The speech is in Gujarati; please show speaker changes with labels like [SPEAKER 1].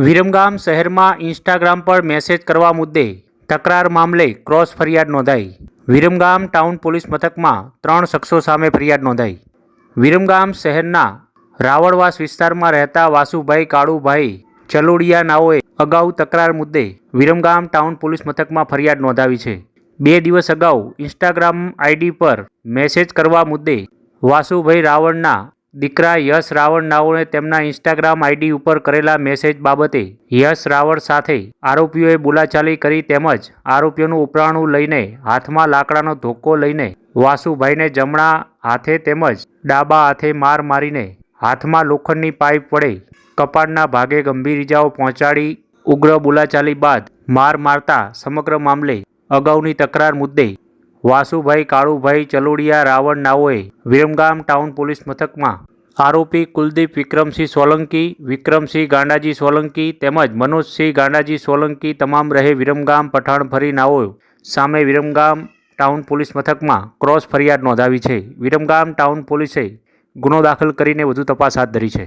[SPEAKER 1] વિરમગામ શહેરમાં ઇન્સ્ટાગ્રામ પર મેસેજ કરવા મુદ્દે તકરાર મામલે ક્રોસ ફરિયાદ નોંધાઈ. વિરમગામ ટાઉન પોલીસ મથકમાં ત્રણ શખ્સો સામે ફરિયાદ નોંધાઈ. વિરમગામ શહેરના રાવળવાસ વિસ્તારમાં રહેતા વાસુભાઈ કાળુભાઈ ચલોડિયા નાઓએ અગાઉ તકરાર મુદ્દે વિરમગામ ટાઉન પોલીસ મથકમાં ફરિયાદ નોંધાવી છે. બે દિવસ અગાઉ ઇન્સ્ટાગ્રામ આઈડી પર મેસેજ કરવા મુદ્દે વાસુભાઈ રાવણના દીકરા યશ રાવણ નાઓએ તેમના ઇન્સ્ટાગ્રામ આઈડી ઉપર કરેલા મેસેજ બાબતે યશ રાવણ સાથે આરોપીઓએ બોલાચાલી કરી તેમજ આરોપીઓનું ઉપરાણું લઈને હાથમાં લાકડાનો ધોકો લઈને વાસુભાઈને જમણા હાથે તેમજ ડાબા હાથે માર મારીને હાથમાં લોખંડની પાઇપ વડે કપાળના ભાગે ગંભીર ઇજાઓ પહોંચાડી ઉગ્ર બોલાચાલી બાદ માર મારતા સમગ્ર મામલે અગાઉની તકરાર મુદ્દે વાસુભાઈ, કાળુભાઈ, ચલોડિયા, રાવણ નાઓએ વિરમગામ ટાઉન પોલીસ મથકમાં આરોપી કુલદીપ વિક્રમસિંહ સોલંકી, વિક્રમસિંહ ગાંડાજી સોલંકી તેમજ મનોજસિંહ ગાંડાજી સોલંકી તમામ રહે વિરમગામ પઠાણ ફરી નાઓ સામે વિરમગામ ટાઉન પોલીસ મથકમાં ક્રોસ ફરિયાદ નોંધાવી છે. વિરમગામ ટાઉન પોલીસે ગુનો દાખલ કરીને વધુ તપાસ હાથ ધરી છે.